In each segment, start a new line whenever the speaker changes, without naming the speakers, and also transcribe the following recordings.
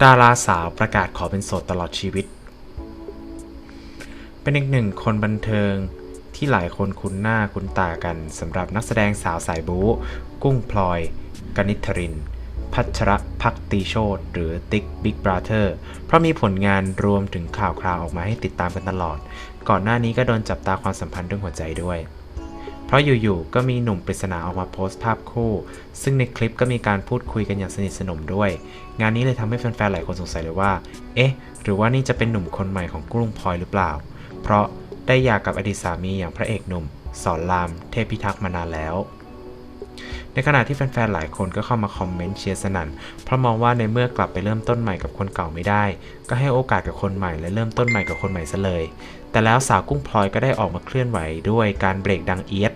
ดาราสาวประกาศขอเป็นโสดตลอดชีวิต เป็นอีกหนึ่งคนบันเทิงที่หลายคนคุ้นหน้าคุ้นตากันสำหรับนักแสดงสาวสายบู๊กุ้งพลอย กนิษฐริน พัชระพักตีโชตหรือติ๊กบิ๊กบราเธอร์เพราะมีผลงานรวมถึงข่าวคราวออกมาให้ติดตามกันตลอด ก่อนหน้านี้ก็โดนจับตาความสัมพันธ์เรื่องหัวใจด้วย ราะอยู่ๆ ก็มีหนุ่มปริศนาออกมาโพสต์ภาพคู่ ซึ่งในคลิปก็มีการพูดคุยกันอย่างสนิทสนมด้วย งานนี้เลยทำให้แฟนๆ หลายคนสงสัยเลยว่า เอ๊ะ หรือว่านี่จะเป็นหนุ่มคนใหม่ของกุ้งพลอยหรือเปล่า เพราะได้หย่ากับอดีตสามีอย่างพระเอกหนุ่ม สอนราม เทพิทักษ์มานานแล้ว ในขณะที่แฟนๆ หลายคนก็เข้ามาคอมเมนต์เชียร์สนั่น เพราะมองว่าในเมื่อกลับไปเริ่มต้นใหม่กับคนเก่าไม่ได้ ก็ให้โอกาสกับคนใหม่และเริ่มต้นใหม่กับคนใหม่ซะเลย แต่แล้วสาวกุ้งพลอยก็ได้ออกมาเคลื่อนไหวด้วยการเบรกดังเอียด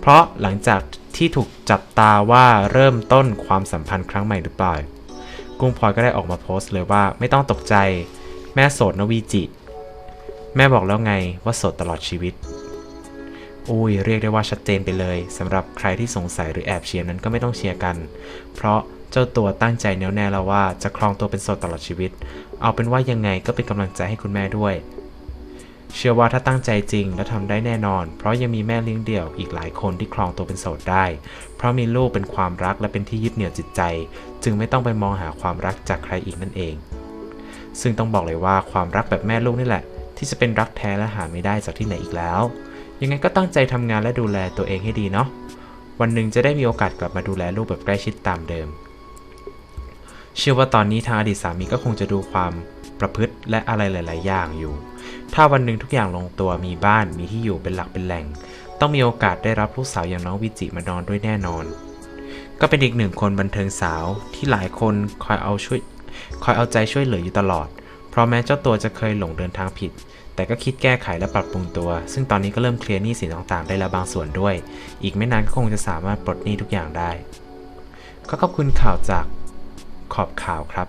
เพราะหลังจากที่ถูกจับตาว่าเริ่มต้นความสัมพันธ์ครั้งใหม่หรือเปล่า กุ้งพลอยก็ได้ออกมาโพสต์เลยว่าไม่ต้องตกใจ แม่โสดนะวีจิ แม่บอกแล้วไงว่าโสดตลอดชีวิต อุ้ยเรียกได้ว่าชัดเจนไปเลยสำหรับใครที่สงสัยหรือแอบเชียร์นั้นก็ไม่ต้องเชียร์กัน เพราะเจ้าตัวตั้งใจแน่วแน่แล้วว่าจะครองตัวเป็นโสดตลอดชีวิต เอาเป็นว่ายังไงก็เป็นกำลังใจให้คุณแม่ด้วย เชื่อว่าถ้าตั้งใจจริงและทำได้แน่นอน เพราะยังมีแม่เลี้ยงเดี่ยวอีกหลายคนที่ครองตัวเป็นโสดได้ เพราะมีลูกเป็นความรักและเป็นที่ยึดเหนี่ยวจิตใจ จึงไม่ต้องไปมองหาความรักจากใครอีกนั่นเอง ซึ่งต้องบอกเลยว่าความรักแบบแม่ลูกนี่แหละ ที่จะเป็นรักแท้และหาไม่ได้จากที่ไหนอีกแล้ว ยังไงก็ตั้งใจทำงานและดูแลตัวเองให้ดีเนาะ วันหนึ่งจะได้มีโอกาสกลับมาดูแลลูกแบบใกล้ชิดตามเดิม เชื่อว่าตอนนี้ทางอดีตสามีก็คงจะดูความประพฤติและอะไรหลาย ๆ อย่างอยู่ ถ้าวันหนึ่งทุกอย่างลงตัวมีบ้านมีที่อยู่เป็นหลักเป็นแหล่ง ต้องมีโอกาสได้รับลูกสาวอย่างน้องวิจิมานอนด้วยแน่นอน ก็เป็นอีกหนึ่งคนบันเทิงสาวที่หลายคนคอยเอาช่วยคอยเอาใจช่วยเหลืออยู่ตลอด เพราะแม้เจ้าตัวจะเคยหลงเดินทางผิด แต่ก็คิดแก้ไขและปรับปรุงตัว ซึ่งตอนนี้ก็เริ่มเคลียร์หนี้สินต่างๆได้แล้วบางส่วนด้วย อีกไม่นานก็คงจะสามารถปลดหนี้ทุกอย่างได้ ก็ขอบคุณข่าวจากขอบข่าวครับ